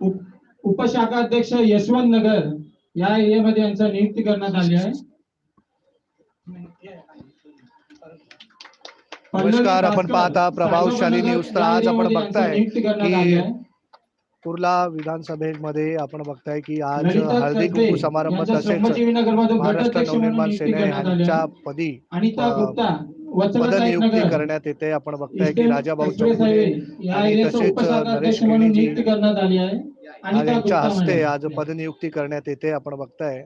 उप- उपशाखा अध्यक्ष यशवंत नगर या एरियामध्ये यांचं नियुक्ती करण्यात आली आहे नमस्कार, आपण पाहता प्रभावशाली न्यूज तर आज आपण बघताय की. कुर्ला विधानसभेमध्ये आपण बघताय की आज हळदी कुंकू समारंभ तसेच महाराष्ट्र नवनिर्माण सेना यांच्या. पदी पदनियुक्ती नगर. करण्यात येते. आपण बघताय की चौगुले हायवे. या आणि तसेच नरेश नियुक्ती यांच्या हस्ते. आज पदनियुक्ती करण्यात येते. आपण बघताय.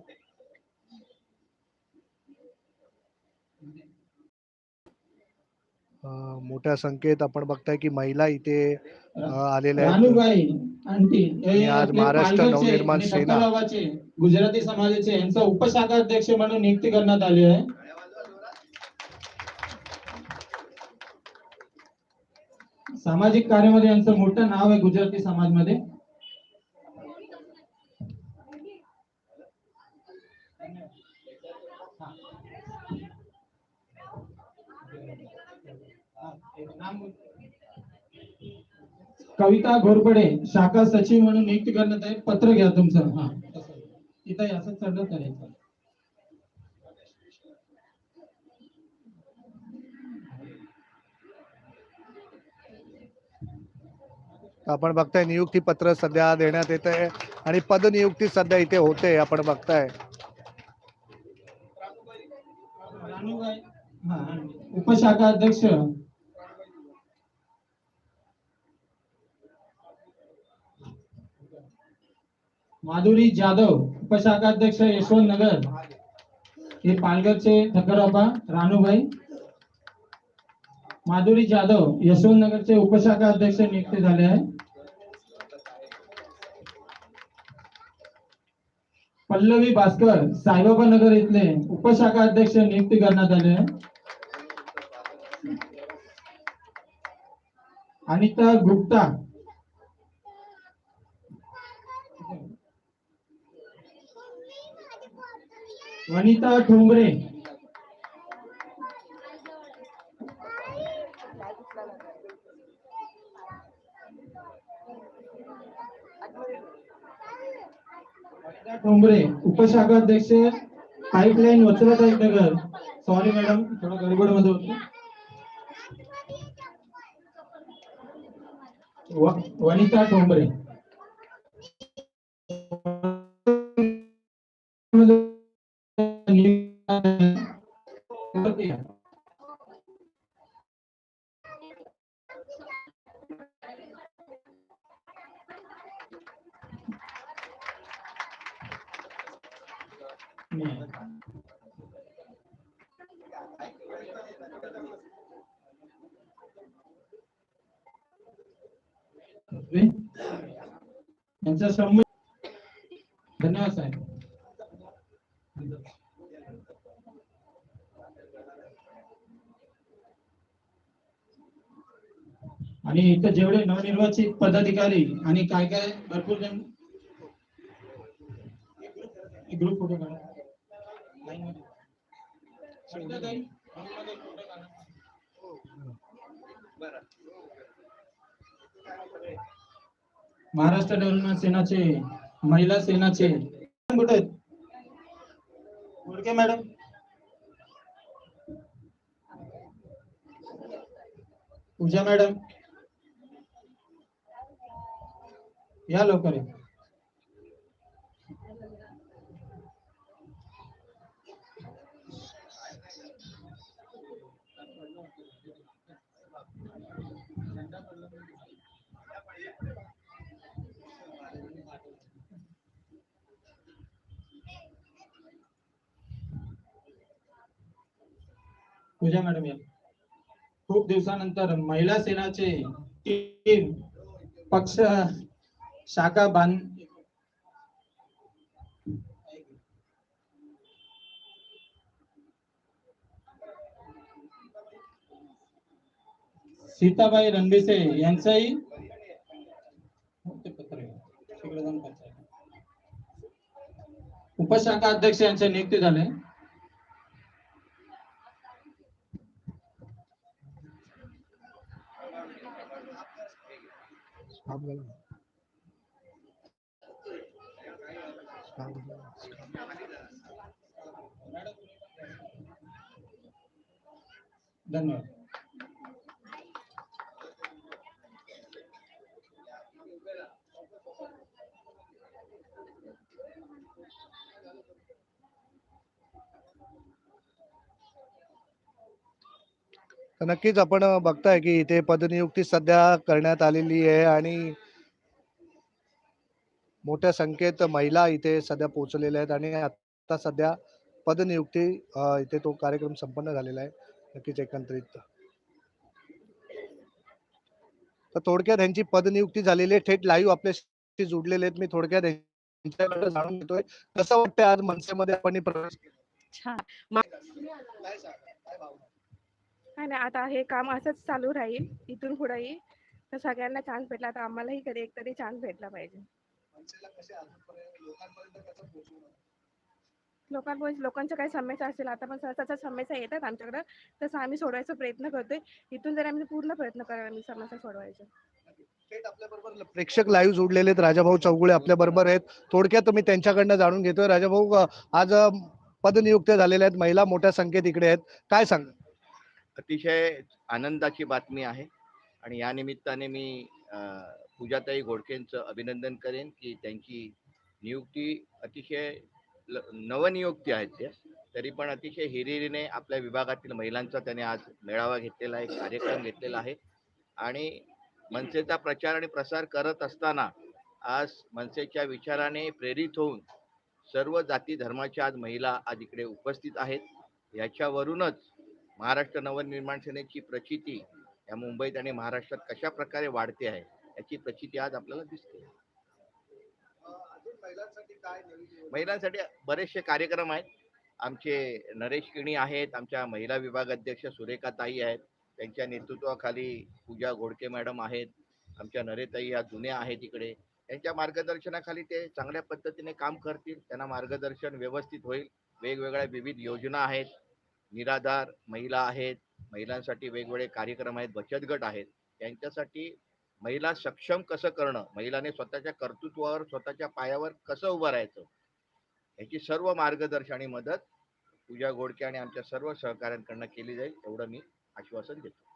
मोठ्या संख्येत आपण बघताय की महिला इथे आलेल्या आहेत. आज महाराष्ट्र नवनिर्माण सेना. गुजराती समाजाचे यांचा उपशाखा अध्यक्ष म्हणून नियुक्ती करण्यात आली आहे. सामाजिक कार्यामध्ये यांचं मोठं नाव आहे गुजराती समाजमध्ये. कविता घोरपडे शाखा सचिव म्हणून नियुक्ती करण्यात आहे पत्र घ्या तुमचं. हा. इथं असं चढत करायचं आपण बघताय नियुक्ती पत्र सध्या देण्यात येत आहे आणि पदनियुक्ती सध्या इथे होते आपण बघताय. उपशाखा अध्यक्ष. माधुरी जाधव उपशाखा अध्यक्ष यशवंत नगर. हे पालघरचे ठकरबा रानूबाई. माधुरी जाधव यशवंत नगरचे उपशाखा अध्यक्ष नियुक्ती झाले आहे पल्लवी भास्कर साईबाबा नगर इथले उपशाखा अध्यक्ष नियुक्ती करण्यात आले. अनिता गुप्ता. वनिता ठोंबरे. ठोंबरे उपशाखा अध्यक्ष पाईपलाईन वचलताई नगर. सॉरी मॅडम थोडं गडबडमध्ये होतो. व- वनिता ठोंबरे. यांचा संबंध धन्यवाद साहेब. आणि इथं जेवढे नवनिर्वाचित पदाधिकारी आणि काय काय भरपूर जण ग्रुप फोटो काढा महाराष्ट्र डेव्हलपमेंट सेनाचे महिला सेनाचे. कुठे आहेत? मॅडम पूजा मॅडम या लवकर पूजा मॅडम या. खूप दिवसानंतर महिला सेनाचे टीम पक्ष शाखा बांध सीताबाई रणबिसे यांचंही उपशाखा अध्यक्ष यांच्या नियुक्ती झाले Stop झालं. Stop झालं. धन्यवाद. नक्कीच आपण बघताय की इथे पदनियुक्ती सध्या करण्यात आलेली आहे आणि मोठ्या संख्येत महिला इथे सध्या पोहोचलेल्या आहेत आणि आता सध्या पदनियुक्ती इथे तो कार्यक्रम संपन्न झालेला आहे. नक्कीच एकंदरीत. तर थोडक्यात यांची पदनियुक्ती झालेली आहे. थेट लाईव्ह आपल्याशी जुडलेले आहेत. मी थोडक्यात जाणून घेतोय. कसं वाटतंय आज मनसेमध्ये आपण प्रवेश केला? काय नाही आता हे काम असंच चालू राहील इथून पुढेही तर सगळ्यांना चान्स भेटला तर आम्हालाही कधी एक तरी चान्स भेटला पाहिजे. लोकांपर्यंत लोकांच्या काही समस्या असतील आता पण सहसा समस्या येतात आमच्याकडे. तसं आम्ही सोडवायचा प्रयत्न करतोय. इथून जर आम्ही पूर्ण प्रयत्न आम्ही समस्या आपल्याबरोबर प्रेक्षक लाईव्ह जोडलेले आहेत. राजाभाऊ चौगुळे आपल्या बरोबर आहेत. थोडक्यात मी त्यांच्याकडनं जाणून घेतोय. राजाभाऊ आज पदनियुक्त झालेल्या आहेत. महिला मोठ्या संख्येत इकडे आहेत. काय सांग अतिशय आनंदाची बातमी आहे आणि या निमित्ताने मी पूजाताई घोडकेंचं अभिनंदन करेन की त्यांची नियुक्ती अतिशय ल- नवनियुक्ती आहेत त्या तरी पण अतिशय हिरिरीने आपल्या विभागातील महिलांचा त्याने आज मेळावा घेतलेला आहे कार्यक्रम घेतलेला आहे. आणि मनसेचा प्रचार आणि प्रसार करत असताना आज मनसेच्या विचाराने प्रेरित होऊन सर्व जाती धर्माच्या आज महिला आज इकडे उपस्थित आहेत. याच्यावरूनच महाराष्ट्र नवनिर्माण सेनेची प्रचिती या मुंबईत आणि महाराष्ट्रात कशा प्रकारे वाढते आहे याची प्रचिती आज आपल्याला दिसते. महिलांसाठी बरेचसे कार्यक्रम आहेत. आमचे नरेश किणी आहेत आमच्या महिला विभाग अध्यक्ष सुरेखा ताई आहेत त्यांच्या नेतृत्वाखाली पूजा घोडके मॅडम आहेत आमच्या नरेताई या जुन्या आहेत इकडे. त्यांच्या मार्गदर्शनाखाली ते चांगल्या पद्धतीने काम करतील त्यांना मार्गदर्शन व्यवस्थित होईल. वेगवेगळ्या विविध योजना आहेत. निराधार महिला आहेत महिलांसाठी वेगवेगळे कार्यक्रम आहेत बचत गट आहेत त्यांच्यासाठी महिला सक्षम कसं करणं महिलाने स्वतःच्या कर्तृत्वावर स्वतःच्या पायावर कसं उभं राहायचं याची सर्व मार्गदर्शन आणि मदत पूजा गोडके आणि आमच्या सर्व सहकाऱ्यांकडनं केली जाईल एवढं मी आश्वासन देतो